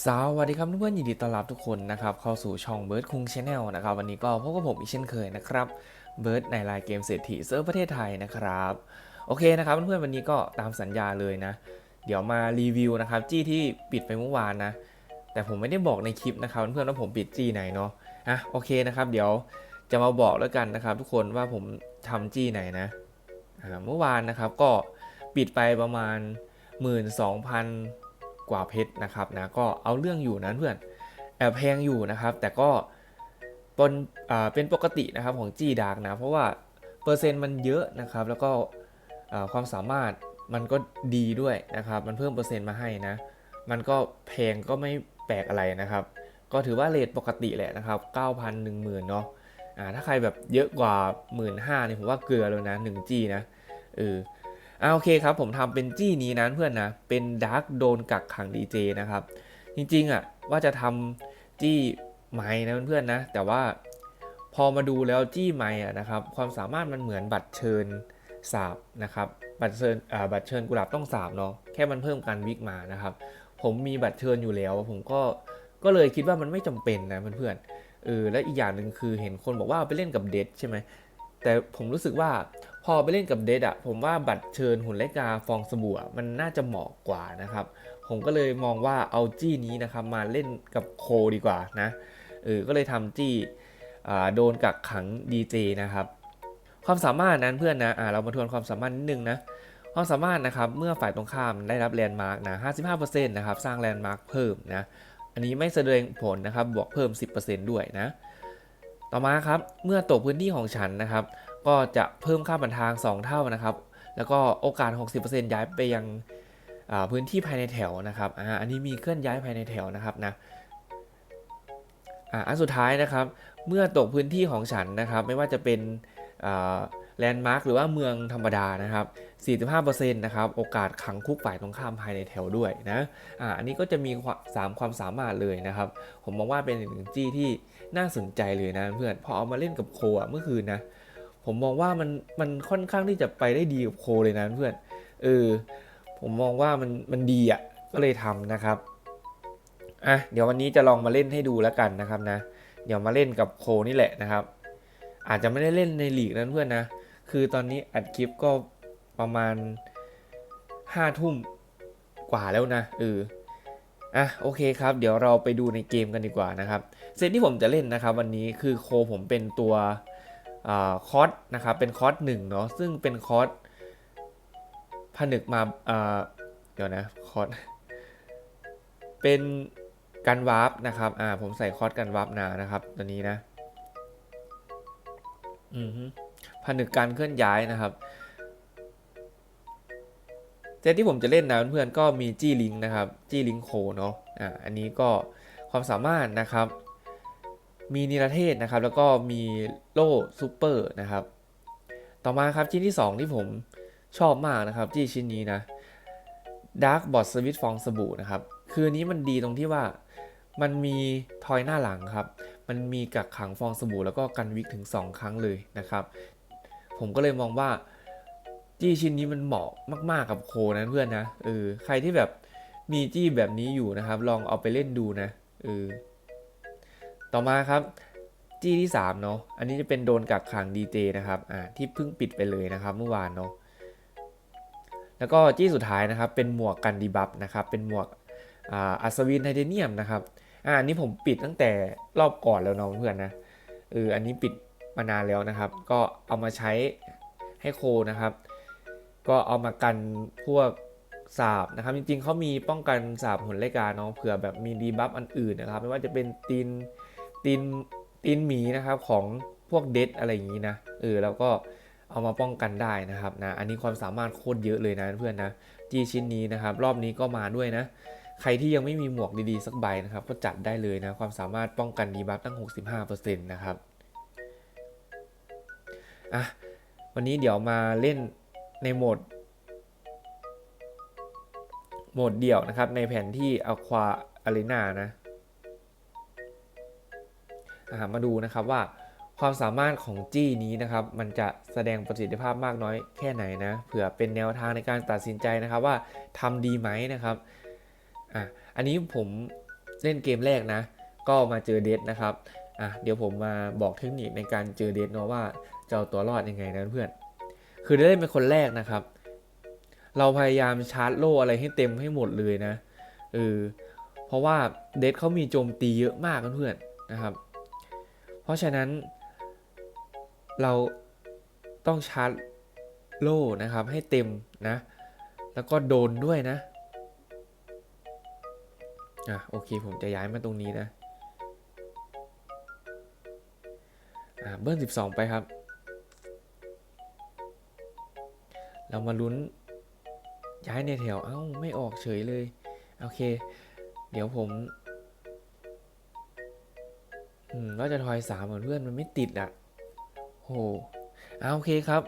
สวัสดีครับเพื่อนๆยินดีต้อนรับทุกคนนะครับเข้าสู่ช่องเบิร์ดคุงชาแนลนะครับวันนี้ก็พบกับผมอีกเช่นเคยนะครับเบิร์ดในรายเกมเศรษฐีเซิร์ฟประเทศไทยนะครับโอเคนะครับเพื่อนๆวันนี้ก็ตามสัญญาเลยนะ เดี๋ยวมารีวิวนะครับจี้ที่ปิดไปเมื่อวานนะ แต่ผมไม่ได้บอกในคลิปนะครับเพื่อนๆว่าผมปิดจี้ไหนเนาะอะโอเคนะครับ เดี๋ยวจะมาบอกแล้วกันนะครับ ทุกคนว่าผมทำจี้ไหนนะเมื่อวานนะครับก็ปิดไปประมาณ 12,000 กว่าเพชรนะครับนะก็เอาเรื่องอยู่นะเพื่อนแอบแพงอยู่นะครับ แต่ก็ปนเป็นปกตินะครับของจีดาร์กนะ เพราะว่าเปอร์เซ็นต์มันเยอะนะครับ แล้วก็ความสามารถมันก็ดีด้วยนะครับ มันเพิ่มเปอร์เซ็นต์มาให้นะ มันก็แพงก็ไม่แปลกอะไรนะครับ ก็ถือว่าเรทปกติแหละนะครับ 9,000 10,000เนาะอ่าถ้าใครแบบเยอะกว่า 1 5ื่นนี่ยผมว่าเกลือเลยนะ 1 G นะเออ อ่าโอเคครับผมทำเป็นจี้นี้นะเพื่อนนะ เป็นดาร์กโดนกักขังดีเจนะครับ จริงๆอะว่าจะทำจี้ไม้นะเพื่อนๆนะ แต่ว่าพอมาดูแล้วจี้ไม้อะนะครับ ความสามารถมันเหมือนบัตรเชิญสาบนะครับ บัตรเชิญอ่าบัตรเชิญกุหลาบต้องสาบเนาะแค่มันเพิ่มการวิกมานะครับ ผมมีบัตรเชิญอยู่แล้ว ผมก็ก็เลยคิดว่ามันไม่จำเป็นนะเพื่อนๆเออและอีกอย่างหนึ่งคือเห็นคนบอกว่าไปเล่นกับเดดใช่ไหมแต่ผมรู้สึกว่า พอไปเล่นกับเดดอะผมว่าบัตรเชิญหุ่นเลกาฟองสบู่มันน่าจะเหมาะกว่านะครับ ผมก็เลยมองว่าเอาจี้นี้นะครับมาเล่นกับโคดีกว่านะเออก็เลยทำจี้อ่าโดนกักขังดีเจนะครับ ความสามารถนั้นเพื่อนนะอ่าเรามาทวนความสามารถนิดนึงนะความสามารถนะครับเมื่อฝ่ายตรงข้ามได้รับแลนด์มาร์กนะ55%นะครับสร้างแลนด์มาร์กเพิ่มนะอันนี้ไม่แสดงผลนะครับบวกเพิ่ม 10%ด้วยนะต่อมาครับเมื่อตกพื้นที่ของฉันนะครับ ก็จะเพิ่มค่าบันทาง 2 เท่านะครับ แล้วก็โอกาส 60%ย้ายไปยังพื้นที่ภายในแถวนะครับออันนี้มีเคลื่อนย้ายภายในแถวนะครับนะอันสุดท้ายนะครับ เมื่อตกพื้นที่ของฉันนะครับ ไม่ว่าจะเป็นแลนด์มาร์กหรือว่าเมืองธรรมดานะครับ 45%นะครับ โอกาสขังคุกฝ่ายตรงข้ามภายในแถวด้วยนะ อ่า อันนี้ก็จะมีสามความสามารถเลยนะครับ ผมมองว่าเป็นหนึ่งจี้ที่น่าสนใจเลยนะเพื่อน พอเอามาเล่นกับโคอะเมื่อคืนนะ ผมมองว่ามันมันค่อนข้างที่จะไปได้ดีกับโคเลยนะเพื่อนเออผมมองว่ามันมันดีอะก็เลยทำนะครับอะเดี๋ยววันนี้จะลองมาเล่นให้ดูแล้วกันนะครับนะ เดี๋ยวมาเล่นกับโคนี่แหละนะครับ อาจจะไม่ได้เล่นในลีกนั้นเพื่อนนะ คือตอนนี้อัดคลิปก็ประมาณห้าทุ่มกว่าแล้วนะเอออะโอเคครับ เดี๋ยวเราไปดูในเกมกันดีกว่านะครับ เซตที่ผมจะเล่นนะครับ วันนี้คือโคผมเป็นตัว คอร์สนะครับเป็นคอร์สหนึ่งเนาะซึ่งเป็นคอร์สผนึกมาเดี๋ยวนะคอร์สเป็นการวาร์ปนะครับอ่าผมใส่คอร์สการวาร์ปนานะครับตัวนี้นะอือผนึกการเคลื่อนย้ายนะครับเซตที่ผมจะเล่นนะเพื่อนๆก็มีจี้ลิงนะครับจี้ลิงโคเนาะอ่าอันนี้ก็ความสามารถนะครับ มีนิรเทศนะครับ แล้วก็มีโล่ซูเปอร์นะครับ ต่อมาครับชิ้นที่ 2 ที่ผมชอบมากนะครับที่ชิ้นนี้นะ Dark b o t Switch ฟองสบู่นะครับ คือนนี้มันดีตรงที่ว่ามันมีทอยหน้าหลังครับ มันมีกักขังฟองสบู่แล้วก็กันวิกถึง 2 ครั้งเลยนะครับ ผมก็เลยมองว่าจี้ชิ้นนี้มันเหมาะมากๆกับโคนะเพื่อนนะเออใครที่แบบมีจี้แบบนี้อยู่นะครับ ลองเอาไปเล่นดูนะเออ ต่อมาครับจี้ที่3เนาะอันนี้จะเป็นโดนกักขังดีเจนะครับอ่าที่เพิ่งปิดไปเลยนะครับเมื่อวานเนาะแล้วก็จี้สุดท้ายนะครับเป็นหมวกกันดีบัฟนะครับเป็นหมวกอ่าอัศวินไทเทเนียมนะครับอ่าอันนี้ผมปิดตั้งแต่รอบก่อนแล้วเนาะเพื่อนนะเอออันนี้ปิดมานานแล้วนะครับ ก็เอามาใช้ให้โคนะครับ ก็เอามากันพวกสาบนะครับ จริงๆเขามีป้องกันสาบหุ่นไลกาเนาะเผื่อแบบมีดีบัฟอันอื่นนะครับ ไม่ว่าจะเป็นตีน ตีนตีนหมีนะครับของพวกเดดอะไรอย่างนี้นะเออแล้วก็เอามาป้องกันได้นะครับนะอันนี้ความสามารถโคตรเยอะเลยนะเพื่อนนะจีชิ้นนี้นะครับรอบนี้ก็มาด้วยนะใครที่ยังไม่มีหมวกดีๆสักใบนะครับก็จัดได้เลยนะความสามารถป้องกันดีบัฟตั้ง 65%นะครับอะวันนี้เดี๋ยวมาเล่นในโหมดโหมดเดี่ยวนะครับในแผนที่ Aqua Arena นะ มาดูนะครับว่าความสามารถของจี้นี้นะครับ มันจะแสดงประสิทธิภาพมากน้อยแค่ไหนนะเผื่อเป็นแนวทางในการตัดสินใจนะครับว่าทำดีไหมนะครับอะอันนี้ผมเล่นเกมแรกนะ ก็มาเจอเดทนะครับอะเดี๋ยวผมมาบอกเทคนิคในการเจอเดทเนาะว่าจะเอาตัวรอดยังไงนะเพื่อนคือได้เล่นเป็นคนแรกนะครับ เราพยายามชาร์จโล่อะไรให้เต็มให้หมดเลยนะเออเพราะว่าเดทเขามีโจมตีเยอะมากเพื่อนนะครับ เพราะฉะนั้น เราต้องชาร์จโล่นะครับให้เต็มนะ แล้วก็โดนด้วยนะ อะโอเคผมจะย้ายมาตรงนี้นะ อ่าเบิ้ล12 ไปครับ เรามาลุ้นย้ายในแถว เอ้า ไม่ออกเฉยเลย โอเค เดี๋ยวผม ว่าจะทอยสามเหมือนเพื่อนมันไม่ติดอะโหเอาโอเคครับ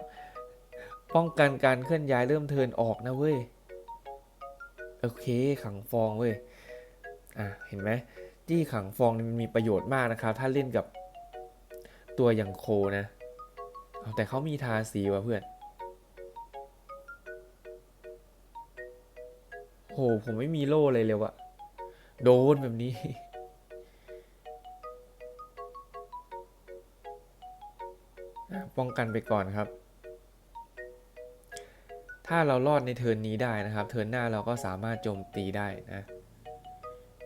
ป้องกันการเคลื่อนย้ายเริ่มเทินออกนะเว้ย โอเคขังฟองเว้ย อะเห็นไหมจี้ขังฟองมันมีประโยชน์มากนะครับ ถ้าเล่นกับตัวอย่างโคนะ แต่เขามีทาสีว่ะเพื่อน โหผมไม่มีโล่เลยเลยวะโดนแบบนี้ ป้องกันไปก่อนครับ ถ้าเรารอดในเทิร์นนี้ได้นะครับ เทิร์นหน้าเราก็สามารถโจมตีได้นะ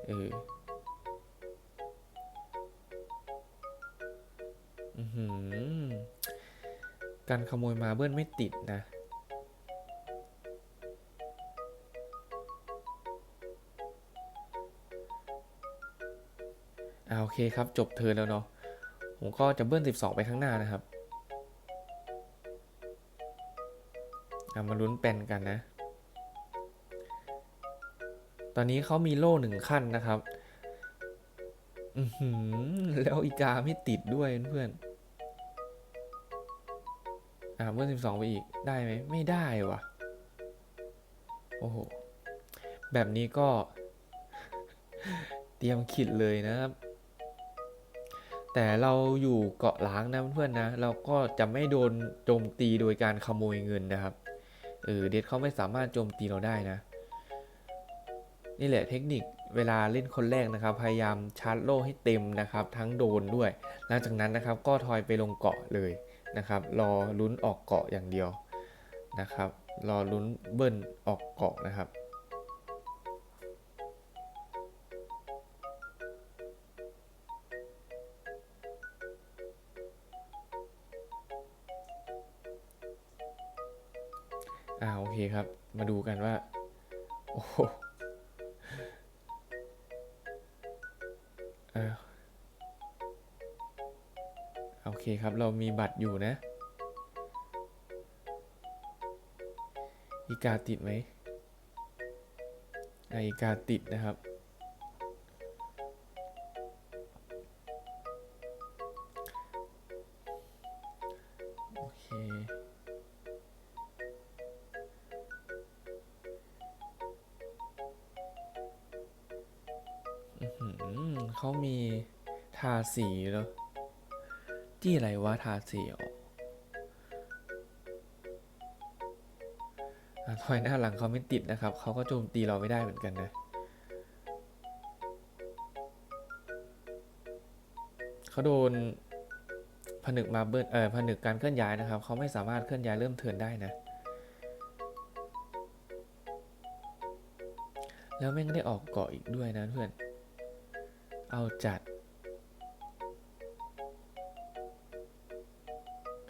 เอออือหือการขโมยมาเบิ้ลไม่ติดนะอ่าโอเคครับ จบเทิร์นแล้วเนาะผมก็จะเบิ้ล12 ไปข้างหน้านะครับ เอามาลุ้นเป็นกันนะ ตอนนี้เขามีโล่หนึ่งขั้นนะครับแล้วอีกาไม่ติดด้วยเพื่อนอ่าเบิ้ล12ไปอีกได้ไหมไม่ได้วะโอ้โห แบบนี้ก็ เตรียมขิดเลยนะครับ แต่เราอยู่เกาะล้างนะเพื่อนๆนะ เราก็จะไม่โดนโจมตีโดยการขโมยเงินนะครับ เออเดดเขาไม่สามารถโจมตีเราได้นะ นี่แหละเทคนิคเวลาเล่นคนแรกนะครับ พยายามชาร์จโล่ให้เต็มนะครับ ทั้งโดนด้วย หลังจากนั้นนะครับก็ทอยไปลงเกาะเลยนะครับ รอลุ้นออกเกาะอย่างเดียวนะครับ รอลุ้นเบิ้ลออกเกาะนะครับ มาดูกันว่า โอ้โหอ่าโอเคครับ เรามีบัตรอยู่นะ อีกาติดไหมอ่าอีกาติดนะครับ เขามีทาสีเหรอที่อะไรวะทาสีออกอะถอยหน้าหลังเขาไม่ติดนะครับ เขาก็โจมตีเราไม่ได้เหมือนกันนะ เขาโดนผนึกมาเบิลเออผนึกการเคลื่อนย้ายนะครับ เขาไม่สามารถเคลื่อนย้ายเริ่มเทินได้นะ แล้วแม่งได้ออกเกาะอีกด้วยนะเพื่อน เอาจัด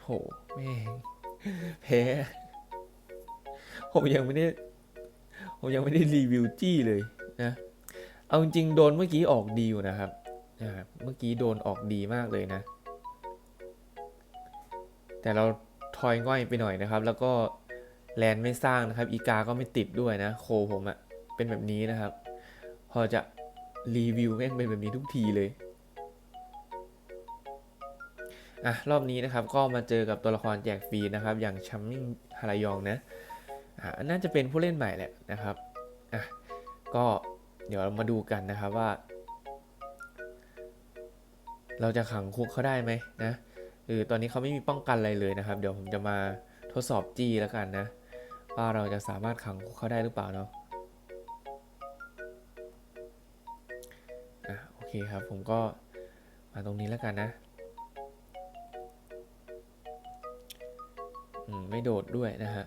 โหแม่งแพ้ ผมยังไม่ได้ ผมยังไม่ได้รีวิวจี้เลยนะ เอาจริงโดนเมื่อกี้ออกดีอยู่นะครับนะครับ เมื่อกี้โดนออกดีมากเลยนะ แต่เราทอยง่อยไปหน่อยนะครับ แล้วก็แลนไม่สร้างนะครับ อีกาก็ไม่ติดด้วยนะ โคผมอะเป็นแบบนี้นะครับ พอจะ รีวิวแม่งเป็นแบบนี้ทุกทีเลยอะรอบนี้นะครับก็มาเจอกับตัวละครแจกฟรีนะครับ อย่างชัมมิ่งฮารายองนะอะน่าจะเป็นผู้เล่นใหม่แหละนะครับอะก็เดี๋ยวเรามาดูกันนะครับว่า เราจะขังคุกเขาได้ไหมนะเออตอนนี้เขาไม่มีป้องกันอะไรเลยนะครับ เดี๋ยวผมจะมาทดสอบจี้แล้วกันนะ ว่าเราจะสามารถขังคุกเขาได้หรือเปล่าเนาะ เคครับ ผมก็มาตรงนี้แล้วกันนะอืมไม่โดดด้วยนะฮะ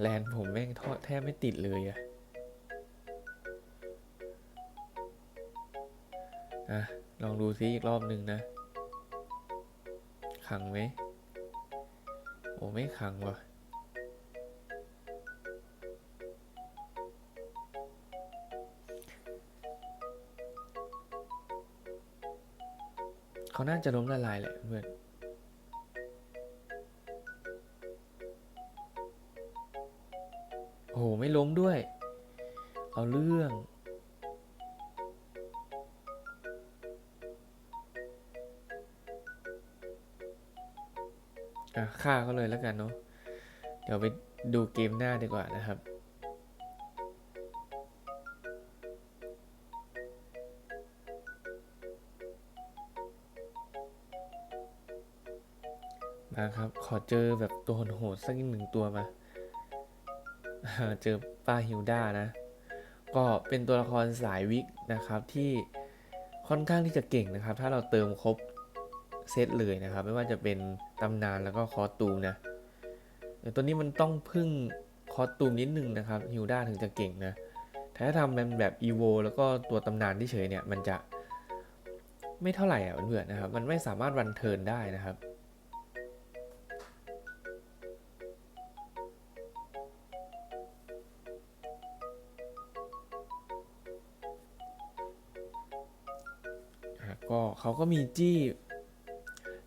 แลนผมแม่งทอดแทบไม่ติดเลยอะอะลองดูซิอีกรอบหนึ่งนะ ขังไหม โอ้ไม่ขังว่ะ เขาน่าจะล้มละลายแหละเพื่อนโอ้โห ไม่ล้มด้วย เอาเรื่องอะฆ่าเขาเลยแล้วกันเนาะ เดี๋ยวไปดูเกมหน้าดีกว่านะครับ ขอเจอแบบตัวโหดๆสักหนึ่งตัวมา เจอป้าฮิวด้านะ ก็เป็นตัวละครสายวิกนะครับที่ค่อนข้างที่จะเก่งนะครับ ถ้าเราเติมครบเซตเลยนะครับ ไม่ว่าจะเป็นตำนานแล้วก็คอตูมนะตัวนี้มันต้องพึ่งคอตูมนิดนึงนะครับฮิวด้าถึงจะเก่งนะแต่ถ้าทำเป็นแบบอีโวแล้วก็ตัวตำนานที่เฉยเนี่ยมันจะไม่เท่าไหร่อะเพื่อนๆนะครับ มันไม่สามารถรันเทิร์นได้นะครับ ก็มีจี้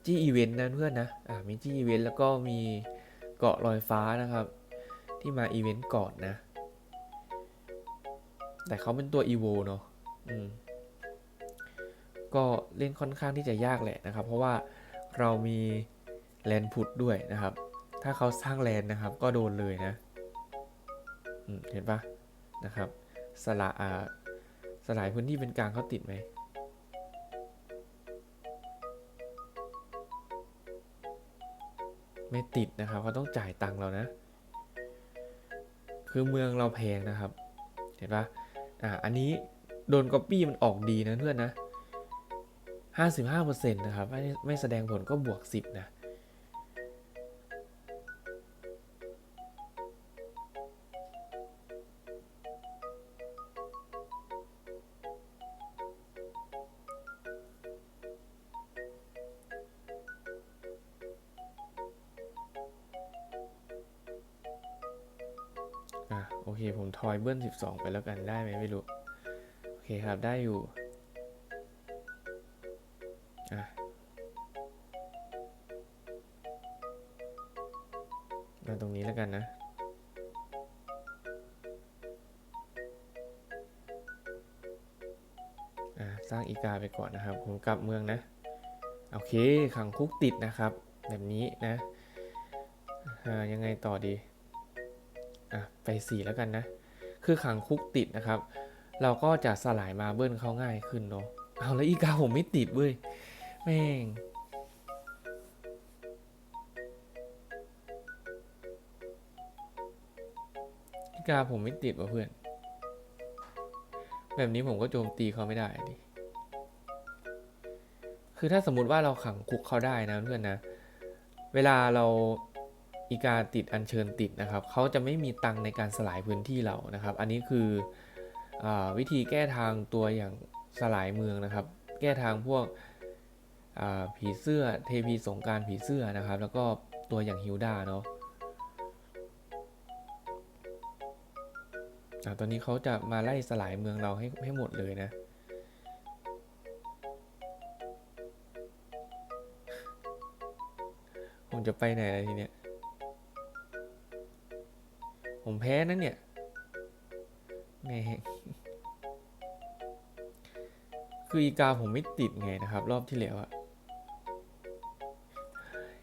จี้อีเวนต์นะเพื่อนนะอ่ามีจี้อีเวนต์แล้วก็มีเกาะลอยฟ้านะครับ ที่มาอีเวนต์ก่อนนะ แต่เขาเป็นตัวอีโวเนาะอืมก็เล่นค่อนข้างที่จะยากแหละนะครับ เพราะว่าเรามีแลนพุดด้วยนะครับ ถ้าเขาสร้างแลนนะครับ ก็โดนเลยนะอืมเห็นปะนะครับ สละอ่าสลายพื้นที่เป็นกลางเขาติดไหม ไม่ติดนะครับเขาต้องจ่ายตังค์เรานะ คือเมืองเราแพงนะครับ เห็นปะอ่าอันนี้โดนก๊อปปี้มันออกดีนะเพื่อนนะห้าสิบห้าเปอร์เซ็นต์นะครับไม่ไม่แสดงผลก็บวกสิบนะ เบิ้ล12 ไปแล้วกันได้ไหมไม่รู้ โอเคครับได้อยู่อะมาตรงนี้แล้วกันนะสร้างอีกาไปก่อนนะครับ ผมกลับเมืองนะ โอเคขังคุกติดนะครับ แบบนี้นะยังไงต่อดี อะ ไปสี่แล้วกันนะ คือขังคุกติดนะครับ เราก็จะสลายมาเบิ้ลเขาง่ายขึ้นเนาะเอาแล้วอีกาผมไม่ติดเว้ยแม่งอีกาผมไม่ติดว่ะเพื่อน แบบนี้ผมก็โจมตีเขาไม่ได้ดิคือถ้าสมมุติว่าเราขังคุกเขาได้นะเพื่อนนะ เวลาเรา อีกาติดอัญเชิญติดนะครับเขาจะไม่มีตังในการสลายพื้นที่เรานะครับ อันนี้คืออวิธีแก้ทางตัวอย่างสลายเมืองนะครับ แก้ทางพวกผีเสื้อเทพีสงการผีเสื้อนะครับ แล้วก็ตัวอย่างฮิวดาเนาะอ่าตอนนี้เขาจะมาไล่สลายเมืองเราให้ให้หมดเลยนะผมจะไปไหนล่ะทีเนี้ย ผมแพ้นั่นเนี่ยแม่คืออีกาผมไม่ติดไงนะครับ รอบที่แล้วอะ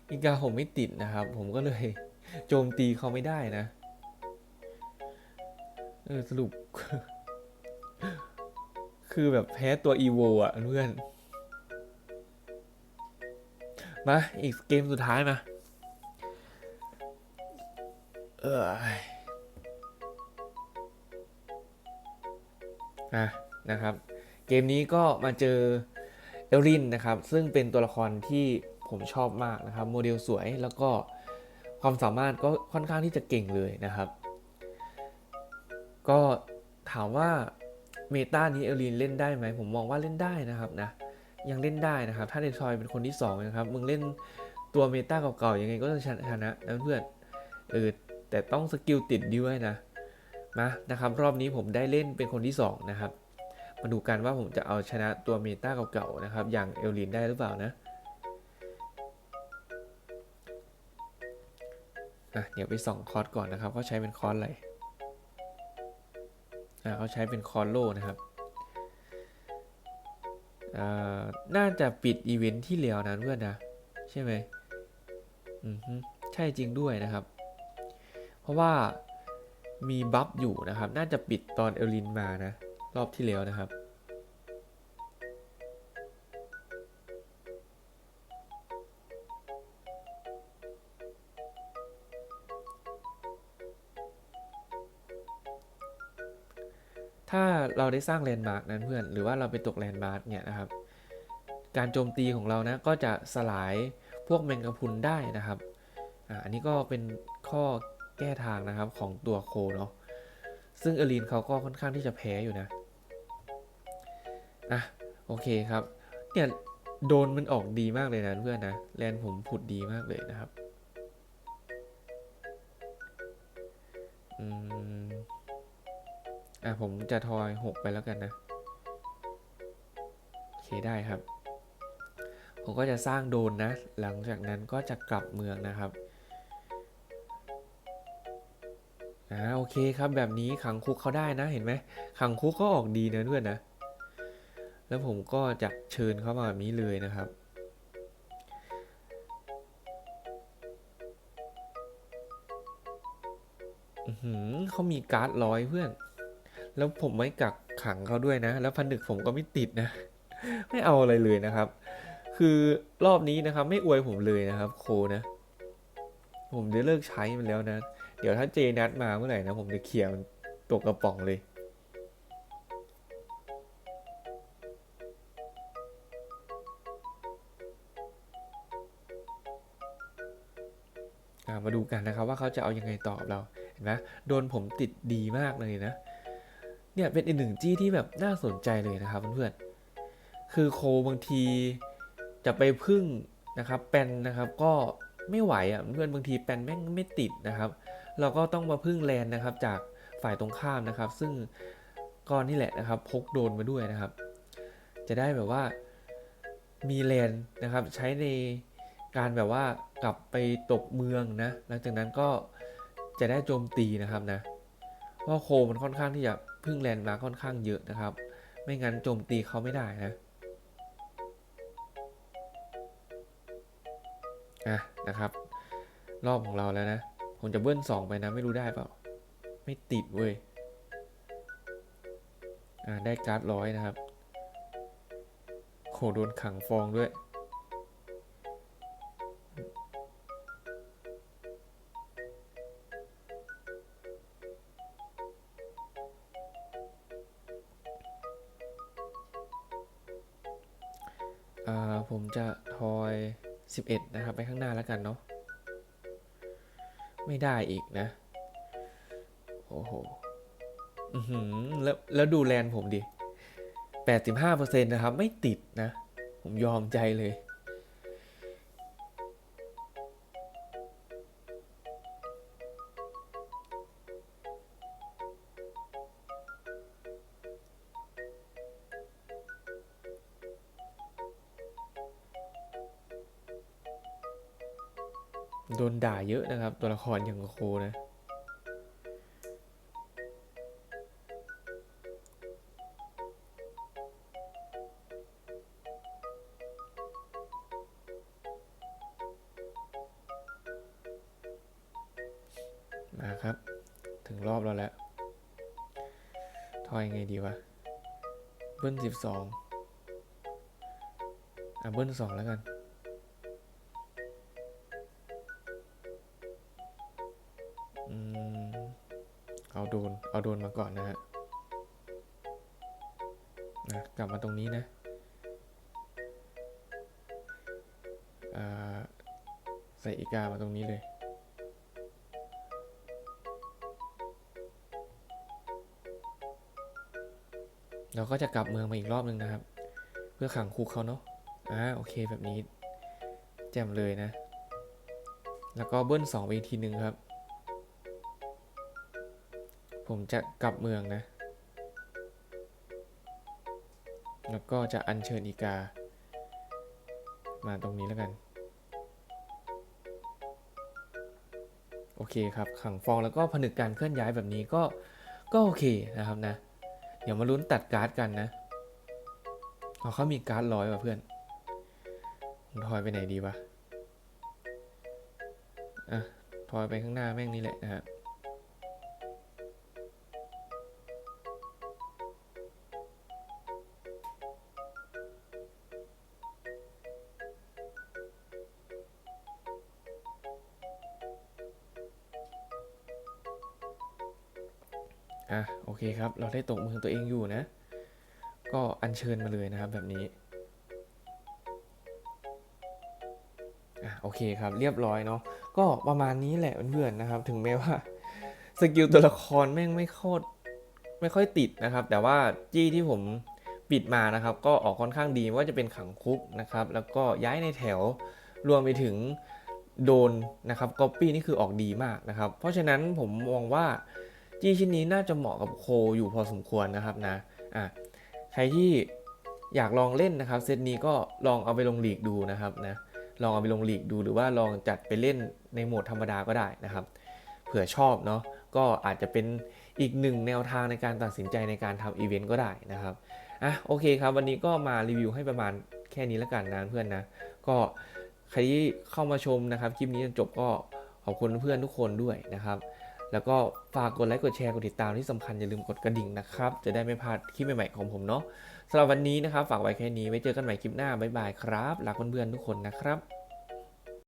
อีกาผมไม่ติดนะครับ ผมก็เลยโจมตีเขาไม่ได้นะ เออสรุป คือแบบแพ้ตัวอีโวอะเพื่อน มา อีกเกมสุดท้ายมา เออะนะครับ เกมนี้ก็มาเจอเอลรินนะครับ ซึ่งเป็นตัวละครที่ผมชอบมากนะครับ โมเดลสวยแล้วก็ความสามารถก็ค่อนข้างที่จะเก่งเลยนะครับ ก็ถามว่าเมตานี้เอลรินเล่นได้ไหมผมมองว่าเล่นได้นะครับนะยังเล่นได้นะครับ ถ้าเดทรอยเป็นคนที่สองนะครับมึงเล่นตัวเมตาเก่าๆยังไงก็จะชนะนะเพื่อนเออแต่ต้องสกิลติดด้วยนะ มานะครับรอบนี้ผมได้เล่นเป็นคนที่สองนะครับมาดูกันว่าผมจะเอาชนะตัวเมตาเก่าๆนะครับอย่างเอลลินได้หรือเปล่านะอะเดี๋ยวไปส่องคอร์สก่อนนะครับเขาใช้เป็นคอร์สอะไรอ่าเขาใช้เป็นคอร์สโลนะครับอ่าน่าจะปิดอีเวนท์ที่แล้วนะเพื่อนนะใช่ไหมอืมใช่จริงด้วยนะครับ เพราะว่า มีบัฟอยู่นะครับ น่าจะปิดตอนเอลินมานะ รอบที่แล้วนะครับ ถ้าเราได้สร้างแลนด์มาร์กนั้นเพื่อน หรือว่าเราไปตกแลนด์มาร์กเนี่ยนะครับ การโจมตีของเรานะก็จะสลายพวกแมงกะพุนได้นะครับออันนี้ก็เป็นข้อ แก้ทางนะครับของตัวโคเนาะซึ่งเอลีนเขาก็ค่อนข้างที่จะแพ้อยู่นะอะโอเคครับ เนี่ยโดนมันออกดีมากเลยนะเพื่อนนะแลนผมผุดดีมากเลยนะครับอืมอะผมจะทอยหกไปแล้วกันนะโอเคได้ครับ ผมก็จะสร้างโดนนะ หลังจากนั้นก็จะกลับเมืองนะครับ อ่าโอเคครับแบบนี้ขังคุกเขาได้นะเห็นไหมขังคุกก็ออกดีนะเพื่อนนะ แล้วผมก็จะเชิญเขามาแบบนี้เลยนะครับอือหือเขามีการ์ดร้อยเพื่อน แล้วผมไม่กักขังเขาด้วยนะ แล้วพันดึกผมก็ไม่ติดนะ ไม่เอาอะไรเลยนะครับ คือรอบนี้นะครับ ไม่อวยผมเลยนะครับ โคนะ ผมจะเลิกใช้มันแล้วนะ เดี๋ยวถ้าเจนัดมาเมื่อไหร่นะ ผมจะเคลียมันตกกระป๋องเลย มาดูกันนะครับว่าเขาจะเอายังไงตอบเราเห็นไหมโดนผมติดดีมากเลยนะ เนี่ยเป็นอีกหนึ่งจี้ที่แบบน่าสนใจเลยนะครับเพื่อนๆคือโคบางทีจะไปพึ่งนะครับแปนนะครับก็ไม่ไหวอะเพื่อนบางทีแปนแม่งไม่ติดนะครับ เราก็ต้องมาพึ่งแลนนะครับจากฝ่ายตรงข้ามนะครับ ซึ่งก้อนนี่แหละนะครับ พกโดนมาด้วยนะครับ จะได้แบบว่ามีแลนนะครับ ใช้ในการแบบว่ากลับไปตกเมืองนะ หลังจากนั้นก็จะได้โจมตีนะครับนะเพราะโคมันค่อนข้างที่จะพึ่งแลนมาคค่อนข้างเยอะนะครับ ไม่งั้นโจมตีเขาไม่ได้นะอะนะครับ รอบของเราแล้วนะ ผมจะเบิ้ลสองไปนะไม่รู้ได้เปล่า ไม่ติดเว้ย อ่าได้การ์ดร้อยนะครับ โหโดนขังฟองด้วย อ่าผมจะทอย 11 นะครับ ไปข้างหน้าแล้วกันเนาะ ไม่ได้อีกนะ โอ้โหอือหือแล้วแล้วดูแลนผมดิ 85%นะครับ ไม่ติดนะ ผมยอมใจเลย นะนะครับ ตัวละครอย่างโคนะมาครับ ถึงรอบเราแล้ว ทอยไงดีวะ เบิ้ลสิบสองอะเบิ้ลสองแล้วกัน ก่อนนะฮะนะกลับมาตรงนี้นะอ่าใส่อีกามาตรงนี้เลย เราก็จะกลับเมืองมาอีกรอบหนึ่งนะครับ เพื่อขังคุกเขาเนาะอ่าโอเคแบบนี้ แจ่มเลยนะ แล้วก็เบิ้ลสองไปทีหนึ่งครับ ผมจะกลับเมืองนะ แล้วก็จะอัญเชิญอีกา มาตรงนี้แล้วกัน โอเคครับขังฟองแล้วก็ผนึกการเคลื่อนย้ายแบบนี้ก็ก็โอเคนะครับนะ เดี๋ยวมาลุ้นตัดการ์ดกันนะเอาเขามีการ์ดร้อยว่ะเพื่อนผมทอยไปไหนดีวะ อะทอยไปข้างหน้าแม่งนี่แหละนะฮะ อะโอเคครับ เราได้ตกมือตัวเองอยู่นะ ก็อัญเชิญมาเลยนะครับแบบนี้อะโอเคครับเรียบร้อยเนาะก็ประมาณนี้แหละเพื่อนๆนะครับ ถึงแม้ว่าสกิลตัวละครแม่งไม่โคตรไม่ค่อยติดนะครับ แต่ว่าจี้ที่ผมปิดมานะครับ ก็ออกค่อนข้างดีว่าจะเป็นขังคุกนะครับ แล้วก็ย้ายในแถวรวมไปถึงโดนนะครับก๊อปปี้นี่คือออกดีมากนะครับ เพราะฉะนั้นผมมองว่า จี้ชิ้นนี้น่าจะเหมาะกับโคอยู่พอสมควรนะครับนะอะใครที่อยากลองเล่นนะครับเซตนี้ก็ลองเอาไปลงหลีกดูนะครับนะลองเอาไปลงหลีกดูหรือว่าลองจัดไปเล่นในโหมดธรรมดาก็ได้นะครับ เผื่อชอบเนาะก็อาจจะเป็นอีกหนึ่งแนวทางในการตัดสินใจในการทำอีเวนต์ก็ได้นะครับอะโอเคครับ วันนี้ก็มารีวิวให้ประมาณแค่นี้แล้วกันนะเพื่อนนะ ก็ใครที่เข้ามาชมนะครับ คลิปนี้จนจบก็ขอบคุณเพื่อนทุกคนด้วยนะครับ แล้วก็ฝากกดไลค์กดแชร์กดติดตามที่สำคัญอย่าลืมกดกระดิ่งนะครับ จะได้ไม่พลาดคลิปใหม่ๆของผมเนาะสำหรับวันนี้นะครับ ฝากไว้แค่นี้ไว้เจอกันใหม่คลิปหน้าบ๊ายบายครับรักเพื่อนๆทุกคนนะครับ